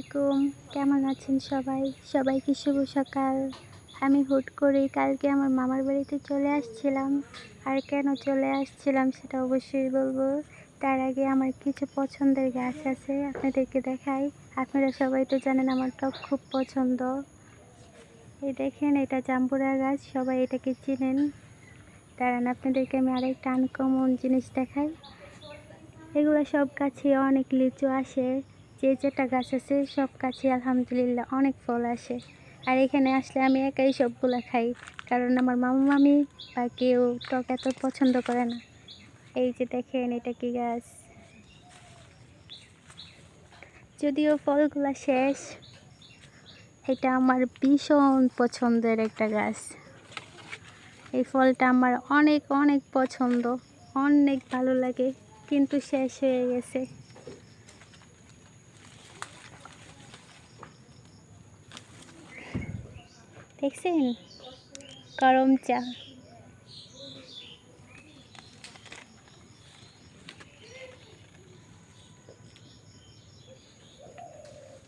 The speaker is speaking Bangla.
আলাইকুম। কেমন আছেন সবাই? সবাইকে শুভ সকাল? আমি হুট করে কালকে আমার মামার বাড়িতে চলে আসছিলাম। আর কেন চলে আসছিলাম সেটা অবশ্যই বলব। তার আগে আমার কিছু পছন্দের গাছ আছে আপনাদেরকে দেখাই। আপনারা সবাই তো জানেন আমার টক খুব পছন্দ। এই দেখেন, এটা জাম্বুরা গাছ, সবাই এটাকে চিনেন। দাঁড়ান, আপনাদেরকে আমি আরেকটা আনকমন জিনিস দেখাই। এগুলো সব গাছে অনেক লিচু আসে। যে যেটা গাছ আছে, সব গাছে আলহামদুলিল্লাহ অনেক ফল আসে। আর এখানে আসলে আমি একাই সবগুলো খাই, কারণ আমার মামা মামি বা কেউ টক এত পছন্দ করে না। এই যে দেখেন, এটা কি গাছ? যদিও ফলগুলা শেষ, এটা আমার ভীষণ পছন্দের একটা গাছ। এই ফলটা আমার অনেক অনেক পছন্দ, অনেক ভালো লাগে, কিন্তু শেষ হয়ে গেছে। দেখছেন? গরম চা।